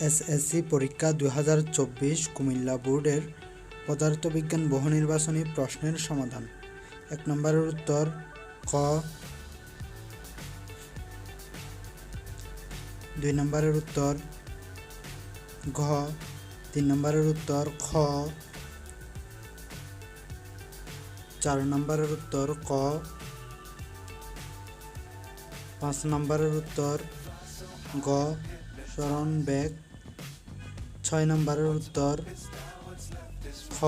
SSC পরীক্ষা দুই হাজার চব্বিশ কুমিল্লা বোর্ডের পদার্থবিজ্ঞান বহু নির্বাচনী প্রশ্নের সমাধান। এক নম্বরের উত্তর ক। দুই নম্বরের উত্তর ঘ। তিন নম্বরের উত্তর খ। চার নম্বরের উত্তর ক। পাঁচ নম্বরের উত্তর গ। স্মরণ ব্যাগ ছয় নম্বরের উত্তর খ,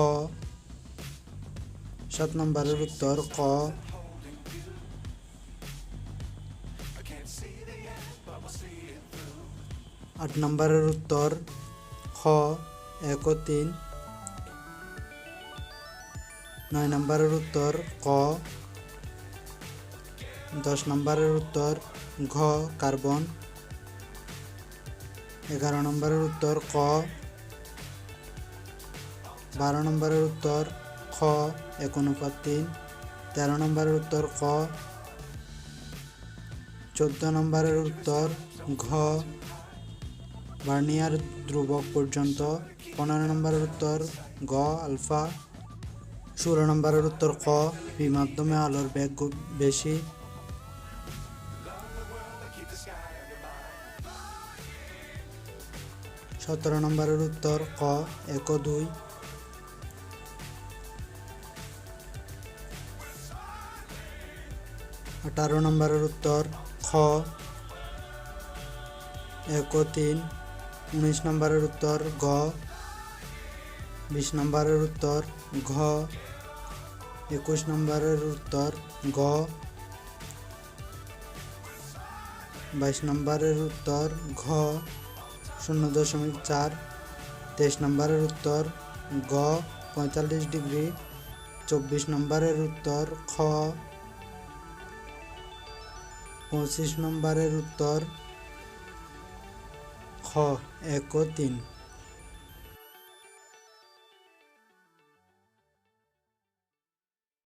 সাত নম্বরের উত্তর ক। আট নম্বরের উত্তর খ, এক ও তিন। নয় নম্বরের উত্তর ক। দশ নম্বরের উত্তর ঘ, কার্বন। এগারো নম্বরের উত্তর ক। বারো নম্বরের উত্তর খ, এক অনুপাত তিন তেরো নম্বরের উত্তর ক। চোদ্দ নম্বরের উত্তর ঘ। ভার্নিয়ার ধ্রুবক পর্যন্ত। পনেরো নম্বরের উত্তর গ, আলফা। ষোলো নম্বরের উত্তর ক। বি মাধ্যমে আলোর বেগ বেশি। সতেরো নম্বরের উত্তর ক, এক দুই। আঠারো নম্বরের উত্তর খ, এক তিন। উনিশ নম্বরের উত্তর গ। বিশ নম্বরের উত্তর ঘ। একুশ নম্বরের উত্তর গ। বাইশ নম্বরের উত্তর ঘ। শূন্য দশমিক চার, তেইশ নম্বরের উত্তর গ, পঁয়তাল্লিশ ডিগ্রি, চব্বিশ নম্বরের উত্তর খ, পঁচিশ নম্বরের উত্তর খ, এক তিন।